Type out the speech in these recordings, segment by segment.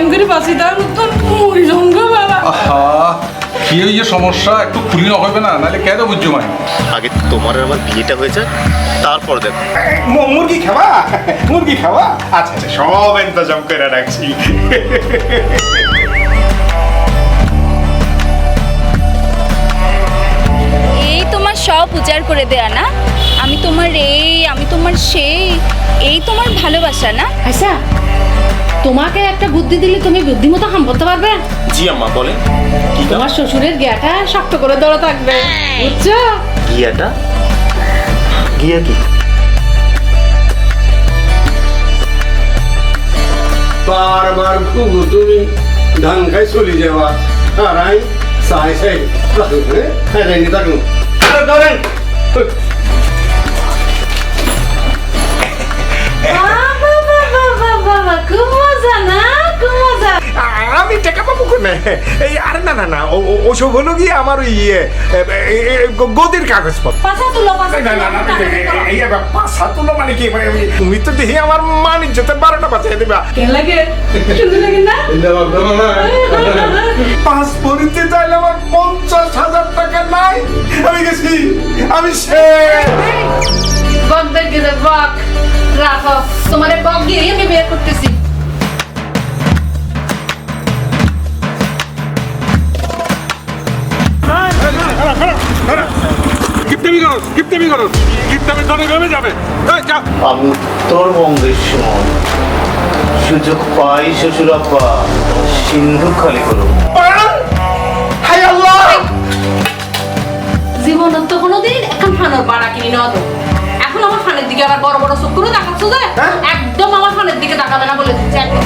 গেল আঙ্গুরি বাসি দাও তো মুড়ি জঙ্গল বাবা। আহা কি ওই যে সমস্যা? একটু খুলি না হবে না নাহলে কেন বুঝছ মাই আগে তোমার আর আমার বিয়েটা হয়েছে তারপর দেখো। মুরগি খাওয়া মুরগি খাওয়া আচ্ছা আচ্ছা সব ইন্তজাম করে রাখছি। উজাড় করে দেয়া না আমি তোমার এই আমি তোমার সেই এই তোমার ভালোবাসা না আচ্ছা তোমাকে একটা বুদ্ধি দিলে তুমি বুদ্ধিমতো হাম করতে পারবে জি আম্মা বলেন কি তোমার শ্বশুরের জ্ঞাটা শক্ত করে ধরে থাকবে বুঝছ গিয়াটা গিয়া কি বারবার খুব তুমি ধান খাই চলে যাওয়া আর আই সাই সাই হ্যাঁ রেনি থাকুন ধরেন। আমি টাকা পাবো কোনে? এই আরে না না না ওসব হলো গিয়ে আমার ওই ইয়ে গদির কাগজপত্র। পাশা তুলো মানে কি? মানে তুমি তো দেখি আমার মান ইজ্জতের বারোটা বাঁচাই দেবা। কেন লাগে? সুন্দর লাগে না? পাঁচ পরিতে চাইলে আমার নাই আমি গেছি আমি শেষ। বক দেখে দে বক রাখো তোমার বক দিয়ে আমি বের করতেছি। উত্তরবঙ্গের সময় সুযোগ পাই শ্বশুর আব্বা সিন্ধু খালি করো জীবনত তো কোনোদিন এখন ফানের বাড়া কিনি তো। এখন আমার ফানের দিকে আবার বড় বড় চোখ করে দেখাচ্ছ যে একদম আমার ফানের দিকে তাকাবে না বলে দিচ্ছে একদম।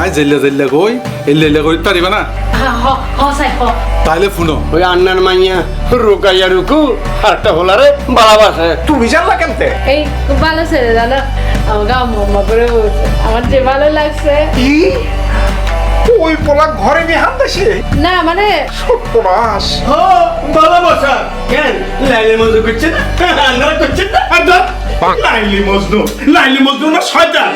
আই জেল্লা জেল্লা কই? এল্লা এল্লা কই? তারিবা না? হ্যাঁ, হ হ সাই হ। তাহলে ফুনো ওই আন্নার মাইয়া রুকাইয়া রুকু আরটা হলারে বালাবাসে তুমি জানলা কেমতে এই ভালো ছেলে জানো? আমাকে আম্মা করে আমার যে ভালো লাগছে। কি ওই পোলা ঘরে নিয়ে হাত দেশে না মানে সর্বনাশ। ও বালাবাসা কেন? লাইলে মজু করছে না? আন্নারা করছে না। লাইলি মজনু লাইলি মজনু না শয়তান।